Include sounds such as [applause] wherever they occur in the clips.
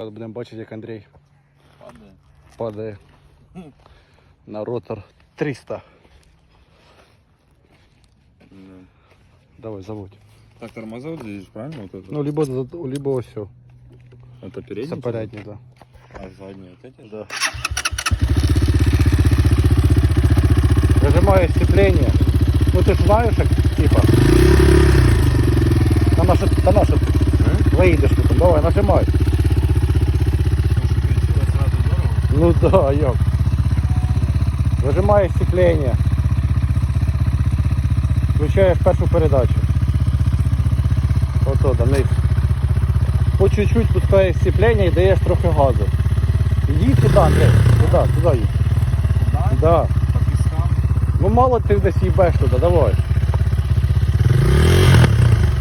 Зараз будемо бачити, як Андрій Падає. падає [laughs] на ротор 300. Давай, заводь. Так, тормоза вот здесь, правильно? Вот это? Ну, либо, за- либо ось. все. это передний? Це передній, да. А задний вот эти? Да. Нажимаю сцепление. Ну ты ж знаешь, як, типа. Та на що, та на що ти? Виїдеш потім, давай, нажимай. [laughs] да, як. Нажимаєш сцепление. Включаєш першу передачу. Ото, да, вниз. По чуть-чуть пускаєш сцепление і даєш трохи газу. Їдь сюди, Андрій. Сюди, сюди їдь. Да? Ну мало ти десь їбеш туди, давай.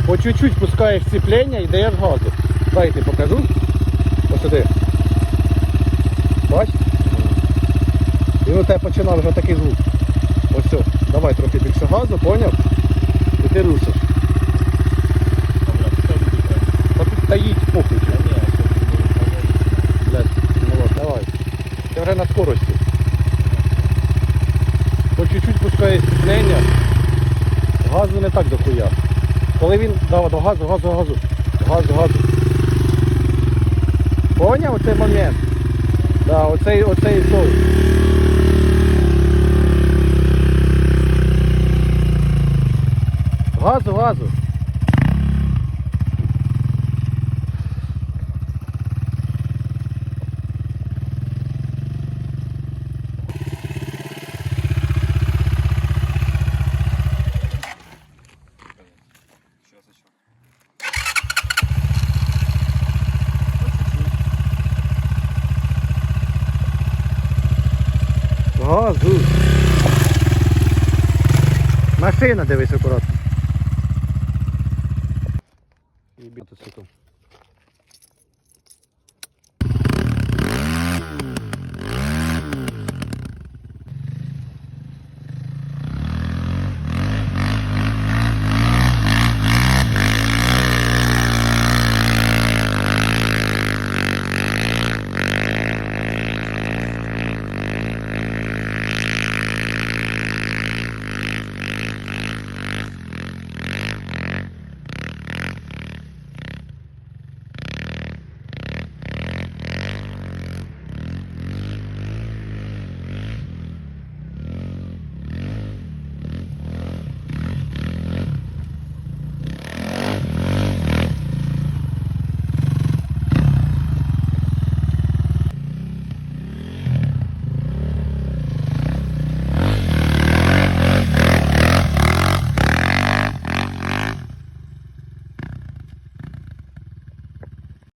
По чуть-чуть пускаєш сцеплення і даєш газу. Дай ти покажу. Ось сюди. Тебе починав вже такий звук. Ось все. Давай трохи більше газу, поняв? І ти рушиш. Та їдь похуй. Блядь, ну от, давай. Ти вже на скорості. По чуть-чуть пускає сцеплення. Газу не так дохуя. Коли він дав до газу, газу, газу. Газу, газу. Поняв оцей момент? Да, оцей, оцей той. Газу, газу. Газу. Машина дивись акуратно.